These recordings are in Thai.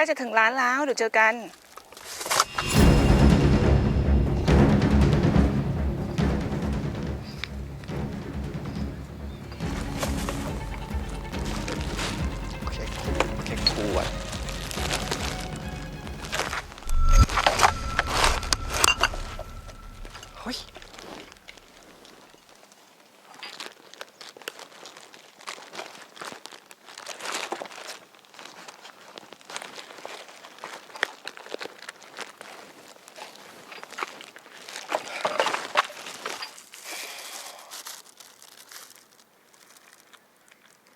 ล้จะถึงร้านแล้วเดี๋ยวเจอกันแค่คู่แค่คู่อะเฮ้ย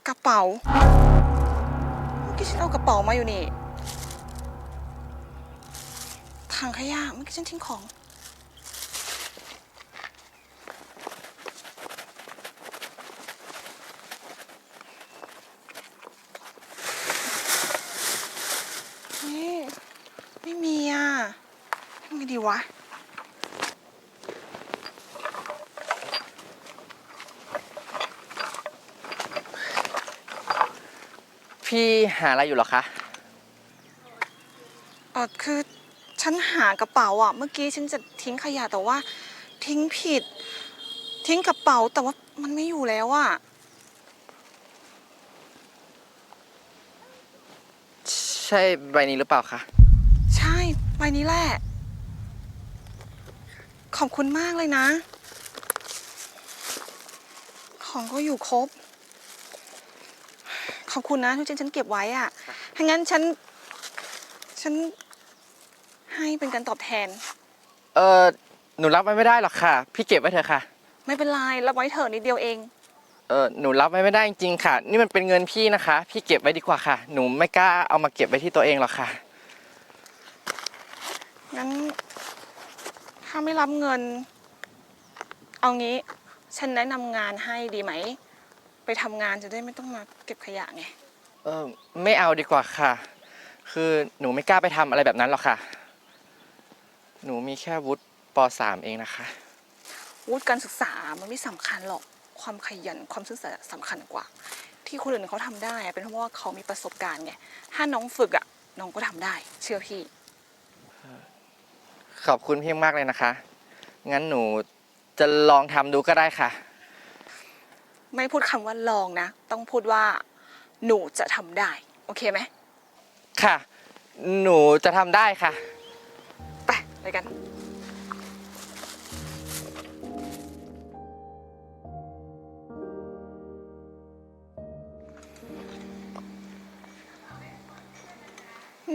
กระเป๋าเมื่อกี้ฉันเอากระเป๋ามาอยู่นี่ถังขยะเมื่อกี้ฉันทิ้งของ นี่ ไม่มีอะทำไงดีวะ พี่หาอะไรอยู่เหรอคะ เออคือฉันหากระเป๋าอะ เมื่อกี้ฉันจะทิ้งขยะแต่ว่า ทิ้งผิด ทิ้งกระเป๋าแต่ว่ามันไม่อยู่แล้วอะ ใช่ใบนี้หรือเปล่าคะ ใช่ใบนี้แหละ ขอบคุณมากเลยนะ ของก็อยู่ครบ ขอบคุณนะที่ฉันฉันเก็บไว้อะถ้างั้นฉัน ฉันให้เป็นการตอบแทน เออหนูรับไว้ไม่ได้หรอกค่ะ พี่เก็บไว้เถอะค่ะ ไม่เป็นไรรับไว้เถอะนิดเดียวเอง เออหนูรับไว้ไม่ได้จริงๆค่ะ นี่มันเป็นเงินพี่นะคะ พี่เก็บไว้ดีกว่าค่ะ หนูไม่กล้าเอามาเก็บไว้ที่ตัวเองหรอกค่ะ งั้น ถ้าไม่รับเงิน เอางี้ ฉันแนะนำงานให้ดีไหม ไปทำงานจะได้ไม่ต้องมาเก็บขยะไง เออไม่เอาดีกว่าค่ะ คือหนูไม่กล้าไปทำอะไรแบบนั้นหรอกค่ะ หนูมีแค่วุฒิป .3 เองนะคะ วุฒิการศึกษามันไม่สำคัญหรอก ความขยันความซื่อสัตย์สำคัญกว่า ที่คนอื่นเขาทำได้อะเป็นเพราะว่าเขามีประสบการณ์ไง ถ้าน้องฝึกอะน้องก็ทำได้ เชื่อพี่ ขอบคุณพี่มากเลยนะคะ งั้นหนูจะลองทำดูก็ได้ค่ะ ไม่พูดคำว่าลองนะ ต้องพูดว่าหนูจะทำได้ โอเคไหมค่ะ หนูจะทำได้ค่ะ ไปไปกัน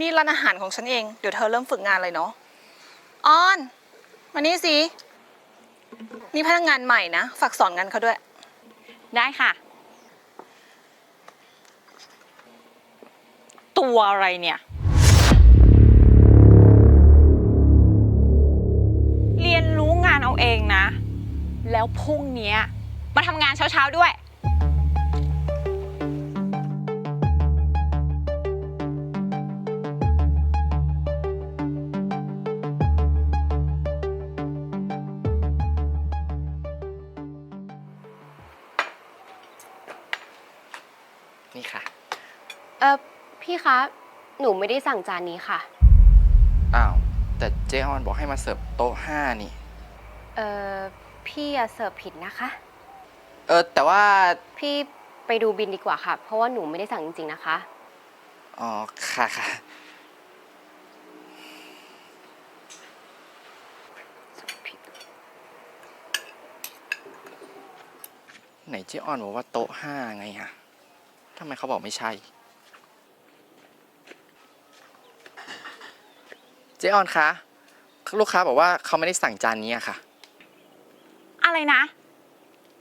นี่ร้านอาหารของฉันเอง เดี๋ยวเธอเริ่มฝึกงานเลยเนาะออน มานี่สิ นี่พนักงานใหม่นะ ฝากสอนงานเขาด้วย ได้ค่ะ ตัวอะไรเนี่ย เรียนรู้งานเอาเองนะ แล้วพรุ่งเนี้ยมาทำงานเช้าๆด้วย เออพี่คะ หนูไม่ได้สั่งจานนี้ค่ะ อ้าว แต่เจ๊ออนบอกให้มาเสิร์ฟโต๊ะห้านี่ เออพี่อย่าเสิร์ฟผิดนะคะ เออ แต่ว่า พี่ไปดูบินดีกว่าค่ะ เพราะว่าหนูไม่ได้สั่งจริงๆนะคะ อ๋อ ค่ะค่ะผิดไหนเจ๊ออนบอกว่าโต๊ะห้าไงฮะทำไมเขาบอกไม่ใช่ เจ๊ออนคะ ลูกค้าบอกว่าเขาไม่ได้สั่งจานนี้อะค่ะ อะไรนะ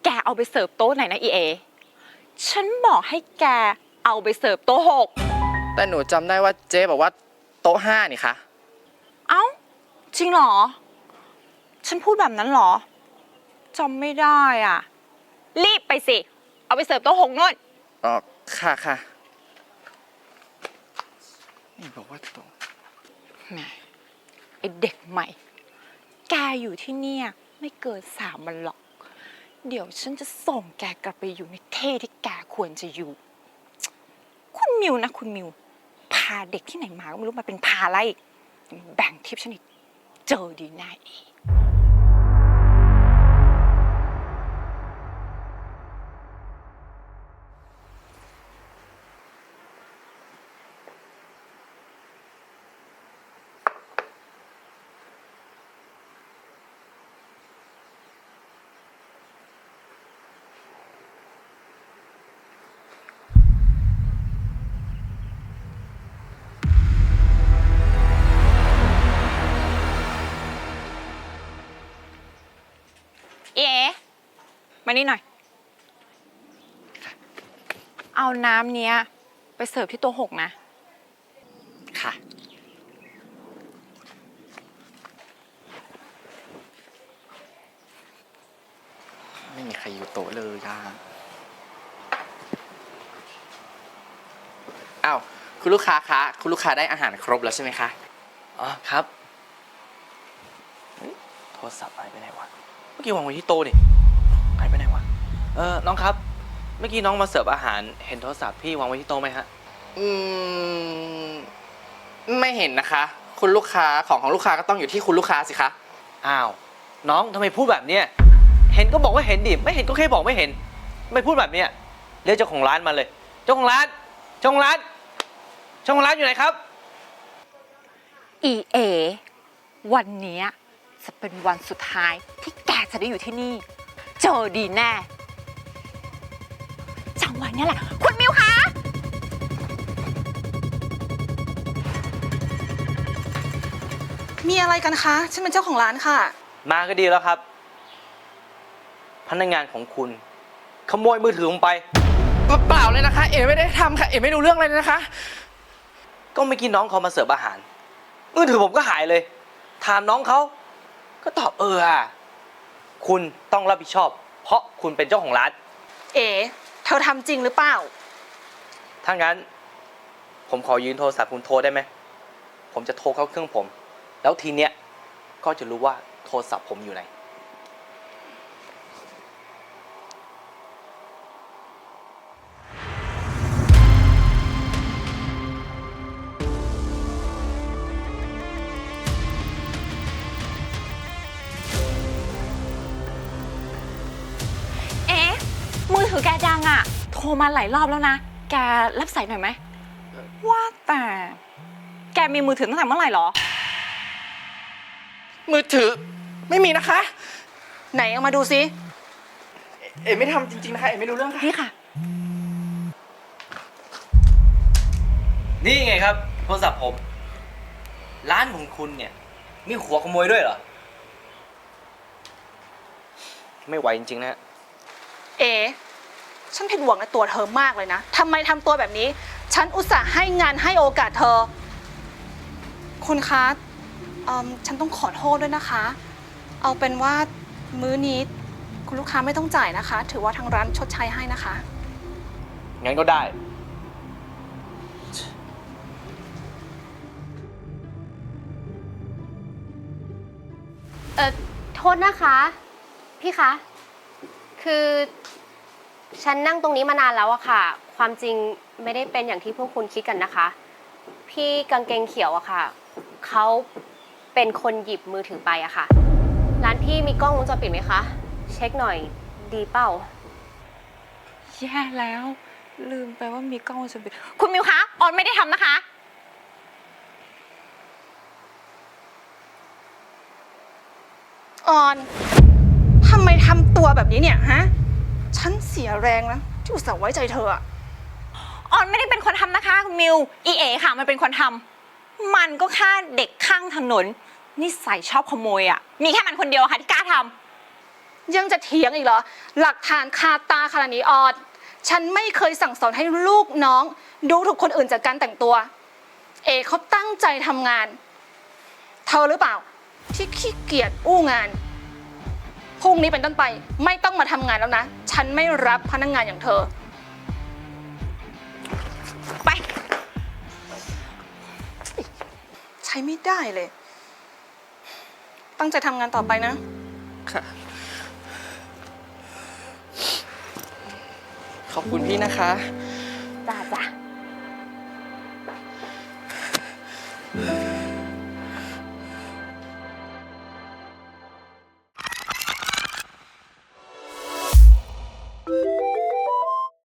แกเอาไปเสิร์ฟโต๊ะไหนนะอีเอ ฉันบอกให้แกเอาไปเสิร์ฟโต๊ะหก แต่หนูจำได้ว่าเจ๊บอกว่าโต๊ะห้านี่คะเอ้า จริงเหรอ ฉันพูดแบบนั้นเหรอจำไม่ได้อะ รีบไปสิ เอาไปเสิร์ฟโต๊ะหกนู่น อ๋อค่ะค่ะนี่บอกว่าโต๊ะ แหม ไอเด็กใหม่ แกอยู่ที่เนี่ย ไม่เกินสามวันหรอก เดี๋ยวฉันจะส่งแกกลับไปอยู่ในเท่ที่แกควรจะอยู่ คุณมิวนะ คุณมิว พาเด็กที่ไหนมาก็ไม่รู้มาเป็นพาอะไรอีกแบ่งทิปฉันอีกเจอดีหน่เอง มานี่หน่อย เอาน้ำเนี้ย ไปเสิร์ฟที่โต๊ะหกนะ ค่ะ ไม่มีใครอยู่โต๊ะเลยย่าอ้าว คุณลูกค้าคะ คุณลูกค้าได้อาหารครบแล้วใช่ไหมคะ อ๋อครับเฮ้ยโทรศัพท์หายไปไหนวะ เมื่อกี้วางไว้ที่โต๊ะนี่ เออน้องครับ เมื่อกี้น้องมาเสิร์ฟอาหาร เห็นโทรศัพท์พี่วางไว้ที่โต๊ะไหมฮะ อืม ไม่เห็นนะคะ คุณลูกค้าของของลูกค้าก็ต้องอยู่ที่คุณลูกค้าสิคะ อ้าว น้องทำไมพูดแบบเนี้ย เห็นก็บอกว่าเห็นดิ ไม่เห็นก็แค่บอกไม่เห็น ไม่พูดแบบเนี้ย เรียกเจ้าของร้านมาเลย เจ้าของร้าน เจ้าของร้าน เจ้าของร้านอยู่ไหนครับ อีเอ วันเนี้ยจะเป็นวันสุดท้ายที่แกจะได้อยู่ที่นี่ เจอดีแน่ จังหวะเนี้ยแหละ คุณมิวคะ มีอะไรกันคะ ฉันเป็นเจ้าของร้านค่ะ มาก็ดีแล้วครับ พนักงานของคุณ ขโมยมือถือผมไป เปล่าเลยนะคะ เอ๋ไม่ได้ทำค่ะ เอ๋ไม่รู้เรื่องเลยนะคะ ก็เมื่อกี้น้องเขามาเสิร์ฟอาหาร มือถือผมก็หายเลย ถามน้องเขา ก็ตอบเอออะคุณต้องรับผิดชอบ เพราะคุณเป็นเจ้าของร้าน เอ๋เธอทำจริงหรือเปล่า ถ้างั้น ผมขอยืนโทรศัพท์คุณโทรได้ไหม ผมจะโทรเข้าเครื่องผม แล้วทีเนี้ยก็จะรู้ว่าโทรศัพท์ผมอยู่ไหน ถือแกดังอะโทรมาหลายรอบแล้วนะ แกรับสายหน่อยไหม ว่าแต่ แกมีมือถือตั้งแต่เมื่อไหร่เหรอ มือถือไม่มีนะคะ ไหนเอามาดูซิ เอ๋ไม่ทำจริงๆนะคะเอ๋ไม่รู้เรื่องค่ะ นี่ค่ะ นี่ไงครับโทรศัพท์ผม ร้านของคุณเนี่ย มีหัวขโมยด้วยเหรอ ไม่ไหวจริงๆนะ เอ๋ ฉันผิดหวังในตัวเธอมากเลยนะทำไมทำตัวแบบนี้ ฉันอุตส่าห์ให้งานให้โอกาสเธอ คุณคะเอิ่มฉันต้องขอโทษด้วยนะคะ เอาเป็นว่ามื้อนี้ คุณลูกค้าไม่ต้องจ่ายนะคะ ถือว่าทางร้านชดใช้ให้นะคะ งั้นก็ได้ เออโทษนะคะ พี่คะ คือ ฉันนั่งตรงนี้มานานแล้วอะค่ะ ความจริงไม่ได้เป็นอย่างที่พวกคุณคิดกันนะคะ พี่กางเกงเขียวอะค่ะ เขาเป็นคนหยิบมือถือไปอะค่ะ ร้านพี่มีกล้องวงจรปิดไหมคะ เช็คหน่อยดีเปล่า แย่แล้ว ลืมไปว่ามีกล้องวงจรปิดคุณมิวคะออนไม่ได้ทำนะคะ ออนทำไมทำตัวแบบนี้เนี่ยฮะ ฉันเสียแรงนะที่อุตส่าห์ไว้ใจเธออะออนไม่ได้เป็นคนทำนะคะคุณมิว อีเอค่ะมันเป็นคนทำมันก็แค่เด็กข้างถนนนิสัยชอบขโมยอะมีแค่มันคนเดียวค่ะที่กล้าทำ ยังจะเถียงอีกเหรอ หลักฐานคาตาขนาดนี้ออนฉันไม่เคยสั่งสอนให้ลูกน้อง ดูถูกคนอื่นจากการแต่งตัว เอเขาตั้งใจทำงาน เธอหรือเปล่า ที่ขี้เกียจอู้งาน พรุ่งนี้เป็นต้นไปไม่ต้องมาทำงานแล้วนะ ฉันไม่รับพนักงงานอย่างเธอ ไป ใช้ไม่ได้เลย ตั้งใจทำงานต่อไปนะ ค่ะ ขอบคุณพี่นะคะ